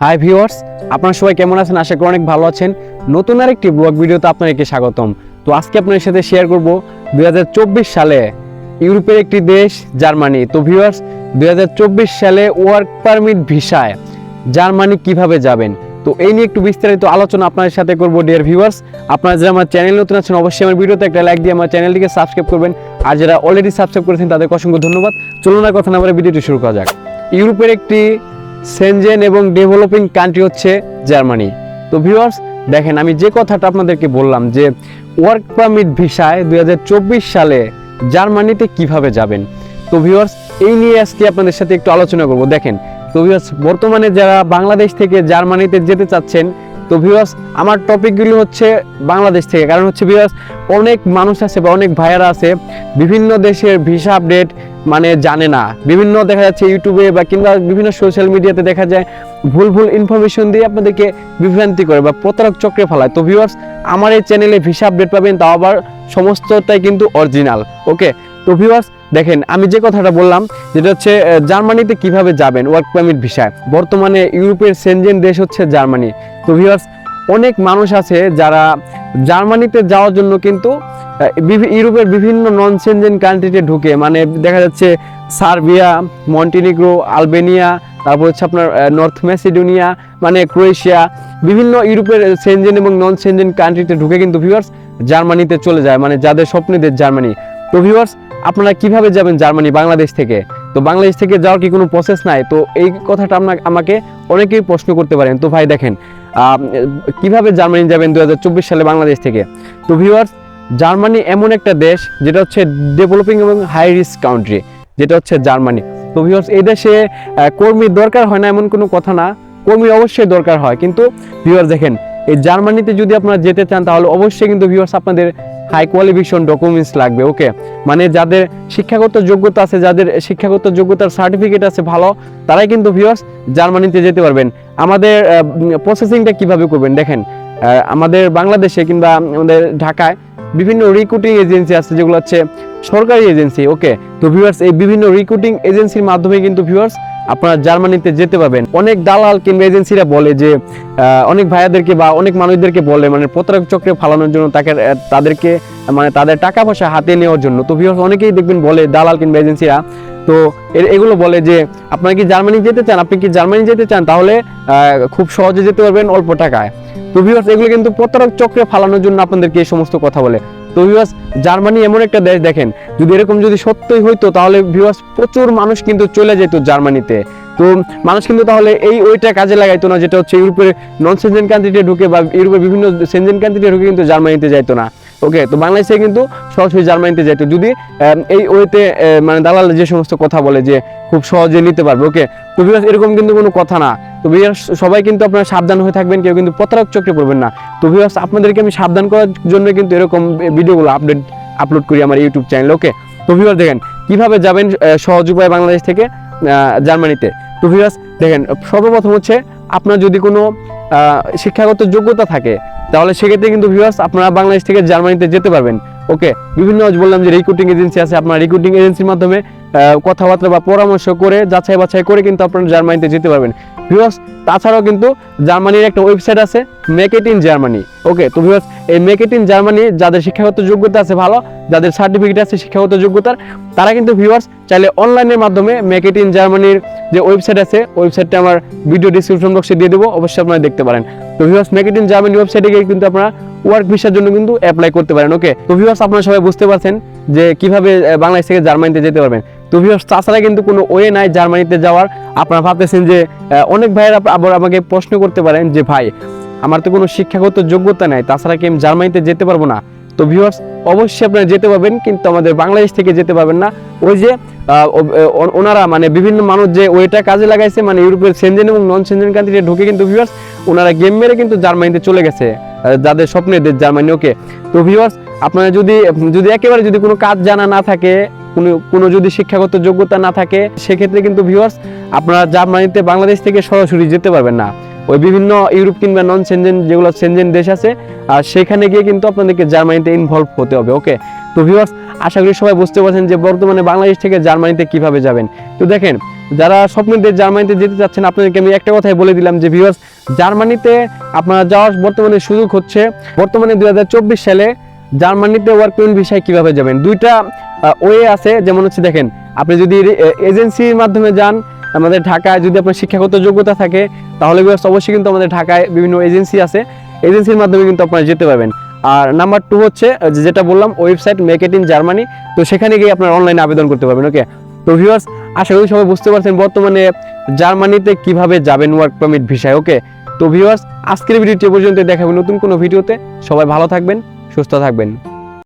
Hi viewers আপনারা সবাই কেমন আছেন? আশা করি অনেক ভালো আছেন। নতুন আরেকটি ব্লগ ভিডিওতে আপনাদেরকে স্বাগতম। তো আজকে আপনাদের সাথে শেয়ার করব দুই সালে ইউরোপের একটি দেশ, জার্মানি। তো ভিউয়ার্স দুই সালে ওয়ার্ক পারমিট ভিসায় জার্মানি কীভাবে যাবেন? তো এই নিয়ে একটু বিস্তারিত আলোচনা আপনাদের সাথে করব ডিয়ার ভিউয়ার্স আপনারা যারা আমার চ্যানেল নতুন আছেন, অবশ্যই আমার ভিডিওতে একটা লাইক দিয়ে আমার চ্যানেলটিকে সাবস্ক্রাইব করবেন। আর যারা অলরেডি সাবস্ক্রাইব করেছেন, তাদেরকে অসংখ্য ধন্যবাদ। চলুন কথা না বলে ভিডিওটি শুরু করা যাক। ইউরোপের একটি সেনজেন এবং ডেভেলপিং কান্ট্রি হচ্ছে জার্মানি। তো ভিউয়ার্স, দেখেন আমি যে কথাটা আপনাদেরকে বললাম যে ওয়ার্ক পারমিট ভিসায় দুই সালে জার্মানিতে কীভাবে যাবেন? তো ভিউয়ার্স, এই নিয়ে আজকে আপনাদের সাথে একটু আলোচনা করব। দেখেন, তো ভিউয়ার্স, বর্তমানে যারা বাংলাদেশ থেকে জার্মানিতে যেতে চাচ্ছেন, তো ভিউয়ার্স, আমার টপিকগুলো হচ্ছে বাংলাদেশ থেকে। কারণ হচ্ছে ভিউয়ার্স, অনেক মানুষ আছে বা অনেক ভাইয়ারা আছে, বিভিন্ন দেশের ভিসা আপডেট মানে জানে না। বিভিন্ন দেখা যাচ্ছে ইউটিউবে বা কিংবা বিভিন্ন সোশ্যাল মিডিয়াতে দেখা যায় ভুল ভুল ইনফরমেশন দিয়ে আপনাদেরকে বিভ্রান্তি করে বা প্রতারক চক্রে ফেলায়। তো ভিউয়ার্স আমার এই চ্যানেলে ভিসা আপডেট পাবেন, তাও আবার সমস্তটাই কিন্তু অরিজিনাল ওকে তো ভিউয়ার্স দেখেন, আমি যে কথাটা বললাম, যেটা হচ্ছে জার্মানিতে কীভাবে যাবেন ওয়ার্ক পারমিট ভিসায়? বর্তমানে ইউরোপের সেনজেন দেশ হচ্ছে জার্মানি। তো ভিউয়ার্স অনেক মানুষ আছে যারা জার্মানিতে যাওয়ার জন্য কিন্তু ইউরোপের বিভিন্ন নন সেনজেন কান্ট্রিতে ঢুকে। মানে দেখা যাচ্ছে সার্বিয়া, মন্টিনিগ্রো, আলবেনিয়া, তারপর হচ্ছে আপনার নর্থ ম্যাসিডোনিয়া মানে ক্রোয়েশিয়া, বিভিন্ন ইউরোপের সেনজেন এবং নন সেনজেন কান্ট্রিতে ঢুকে কিন্তু ভিউয়ার্স জার্মানিতে চলে যায় মানে যাদের স্বপ্নদের জার্মানি। তো ভিউয়ার্স আপনারা কীভাবে যাবেন জার্মানি, বাংলাদেশ থেকে? তো বাংলাদেশ থেকে যাওয়ার কি কোনো প্রসেস নাই? তো এই কথাটা আপনার আমাকে অনেকেই প্রশ্ন করতে পারেন। তো ভাই দেখেন কীভাবে জার্মানি যাবেন দু সালে বাংলাদেশ থেকে? তো ভিউয়ার্স জার্মানি এমন একটা দেশ, যেটা হচ্ছে ডেভেলপিং এবং হাই রিস্ক কাউন্ট্রি যেটা হচ্ছে জার্মানি। তো ভিউয়ার্স এই দেশে কর্মীর দরকার হয় না এমন কোনো কথা না। কর্মী অবশ্যই দরকার হয়, কিন্তু ভিউয়ার্স দেখেন, এই জার্মানিতে যদি আপনারা যেতে চান, তাহলে অবশ্যই কিন্তু ভিউয়ার্স আপনাদের হাই কোয়ালিফিকেশন ডকুমেন্টস লাগবে ওকে মানে যাদের শিক্ষাগত যোগ্যতা আছে, যাদের শিক্ষাগত যোগ্যতার সার্টিফিকেট আছে ভালো, তারাই কিন্তু ভিউয়ার্স জার্মানিতে যেতে পারবেন। আমাদের প্রসেসিংটা কীভাবে করবেন? দেখেন আমাদের বাংলাদেশে কিংবা আমাদের ঢাকায় বিভিন্ন রিক্রুটিং এজেন্সি আছে, যেগুলো হচ্ছে সরকারি এজেন্সি ওকে তো ভিউয়ার্স এই বিভিন্ন রিক্রুটিং এজেন্সির মাধ্যমে কিন্তু ভিউয়ার্স আপনারা জার্মানিতে যেতে পারবেন। অনেক দালাল কিংবা এজেন্সিরা বলে যে অনেক ভাইয়াদেরকে বা অনেক মানুষদেরকে বলে মানে প্রতারক চক্রে ফালানোর জন্য তাকে তাদেরকে মানে তাদের টাকা পয়সা হাতে নেওয়ার জন্য। তো ভিউয়ার্স অনেকেই দেখবেন বলে, দালাল কিংবা এজেন্সিরা। তো এগুলো বলে যে, আপনারা কি জার্মানি যেতে চান? আপনি কি জার্মানি যেতে চান? তাহলে খুব সহজে যেতে পারবেন অল্প টাকায়। তো ভিউয়ার্স এগুলো কিন্তু প্রতারক চক্রে ফালানোর জন্য আপনাদেরকে এই সমস্ত কথা বলে। তো ভিউয়ার্স জার্মানি এমন একটা দেশ দেখেন, যদি এরকম যদি সত্যই হইতো, তাহলে ভিউয়ার্স প্রচুর মানুষ কিন্তু চলে যেত জার্মানিতে। তো মানুষ কিন্তু তাহলে এই ওইটা কাজে লাগাইতো না, যেটা হচ্ছে ইউরোপের নন সেনজেন কান্ট্রিতে ঢুকে বা ইউরোপের বিভিন্ন সেনজেন কান্ট্রিতে ঢুকে কিন্তু জার্মানিতে যাইতো না। ওকে তো বাংলাদেশে কিন্তু সরাসরি জার্মানিতে যাইতো। যদি এই ওয়েতে মানে দালাল যে সমস্ত কথা বলে যে খুব সহজে নিতে পারবে ওকে তো ভিউয়ার্স এরকম কিন্তু কোনো কথা না। তো ভিউয়ার্স সবাই কিন্তু আপনারা সাবধান হয়ে থাকবেন, কেউ কিন্তু প্রতারক চক্রে পড়বেন না। তো ভিউয়ার্স আপনাদেরকে আমি সাবধান করার জন্য কিন্তু এরকম ভিডিওগুলো আপডেট আপলোড করি আমার ইউটিউব চ্যানেল ওকে তো ভিউয়ার্স দেখেন, কীভাবে যাবেন সহজ উপায় বাংলাদেশ থেকে জার্মানিতে? তো ভিউয়ার্স দেখেন, সর্বপ্রথম হচ্ছে আপনার যদি কোনো শিক্ষাগত যোগ্যতা থাকে, তাহলে সেক্ষেত্রে কিন্তু ভিউয়ার্স আপনারা বাংলাদেশ থেকে জার্মানিতে যেতে পারবেন। ওকে, বিভিন্ন বললাম যে রিক্রুটিং এজেন্সি আছে, আপনার রিক্রুটিং এজেন্সির মাধ্যমে কথাবার্তা বা পরামর্শ করে যাচাই বাছাই করে কিন্তু আপনারা জার্মানিতে যেতে পারবেন। ভিউয়ার্স তাছাড়াও কিন্তু জার্মানির একটা ওয়েবসাইট আছে মেকেট ইন জার্মানি ওকে তো ভিউয়ার্স এই মেকেট ইন জার্মানি যাদের শিক্ষাগত যোগ্যতা আছে ভালো, যাদের সার্টিফিকেট আছে শিক্ষাগত যোগ্যতার, তারা কিন্তু ভিউয়ার্স চাইলে অনলাইনের মাধ্যমে মেকেট ইন জার্মানির যে ওয়েবসাইট আছে ওয়েবসাইটটা আমার ভিডিও ডিসক্রিপশন বক্সে দিয়ে দেবো, অবশ্যই আপনারা দেখতে পারেন। তো ভিউয়ার্স মেকেট ইন জার্মানি ওয়েবসাইটে গিয়ে কিন্তু আপনারা ওয়ার্ক ভিসার জন্য কিন্তু অ্যাপ্লাই করতে পারেন। ওকে তো ভিউয়ার্স আপনারা সবাই বুঝতে পারছেন যে কীভাবে বাংলাদেশ থেকে জার্মানিতে যেতে পারবেন। তো ভিউয়ার্স তাছাড়া কিন্তু কোনো ওয়ে নাই জার্মানিতে যাওয়ার। আপনারা ভাবতেছেন যে অনেক ভাইয়েরা আবার আমাকে প্রশ্ন করতে পারেন যে, ভাই, আমার তো কোনো শিক্ষাগত যোগ্যতা নাই, তাছাড়া কি আমি জার্মানিতে যেতে পারব না? তো ভিউয়ার্স অবশ্যই আপনারা যেতে পারবেন, কিন্তু আমাদের বাংলাদেশ থেকে যেতে পারবেন না। ওই যে ওনারা মানে বিভিন্ন মানুষ যে ওইটা কাজে লাগাইছে মানে ইউরোপের সেনজেন এবং নন সেনজেন কান্ট্রিতে ঢুকে কিন্তু ভিউয়ার্স ওনারা গেম মেরে কিন্তু জার্মানিতে চলে গেছে যাদের স্বপ্নের দেশ জার্মানি ওকে তো ভিউয়ার্স আপনারা যদি যদি একেবারে যদি কোনো কাজ জানা না থাকে, কোনো কোনো যদি শিক্ষাগত যোগ্যতা না থাকে, সেক্ষেত্রে কিন্তু ভিউয়ার্স আপনারা জার্মানিতে বাংলাদেশ থেকে সরাসরি যেতে পারবেন না। ওই বিভিন্ন ইউরোপ কিংবা নন সেনজেন যেগুলো সেনজেন দেশ আছে, আর সেখানে গিয়ে কিন্তু আপনাদেরকে জার্মানিতে ইনভলভ হতে হবে ওকে তো ভিউয়ার্স আশা করি সবাই বুঝতে পারছেন যে বর্তমানে বাংলাদেশ থেকে জার্মানিতে কীভাবে যাবেন। তো দেখেন, যারা স্বপ্নের দেশ জার্মানিতে যেতে চাচ্ছেন, আপনাদেরকে আমি একটা কথাই বলে দিলাম যে ভিউয়ার্স জার্মানিতে আপনারা যাওয়ার বর্তমানে সুযোগ হচ্ছে, বর্তমানে দুই হাজার চব্বিশ সালে জার্মানিতে ওয়ার্ক পারমিট ভিসায় কীভাবে যাবেন? দুইটা ওয়ে আছে। যেমন হচ্ছে দেখেন, আপনি যদি এজেন্সির মাধ্যমে যান, আমাদের ঢাকায় যদি আপনার শিক্ষাগত যোগ্যতা থাকে, তাহলে অবশ্যই কিন্তু আমাদের ঢাকায় বিভিন্ন এজেন্সি আছে। এজেন্সির মাধ্যমে কিন্তু আপনারা যেতে পারবেন। আর নাম্বার টু হচ্ছে যেটা বললাম website make it in Germany তো সেখানে গিয়ে আপনার অনলাইনে আবেদন করতে পারবেন ওকে তো ভিউয়ার্স আশা করি সবাই বুঝতে পারছেন বর্তমানে জার্মানিতে কীভাবে যাবেন ওয়ার্ক পারমিট ভিসায় ওকে তো ভিউয়ার্স আজকের ভিডিওটি পর্যন্ত দেখাবেন নতুন কোনো ভিডিওতে সবাই ভালো থাকবেন। সুস্থ থাকবেন।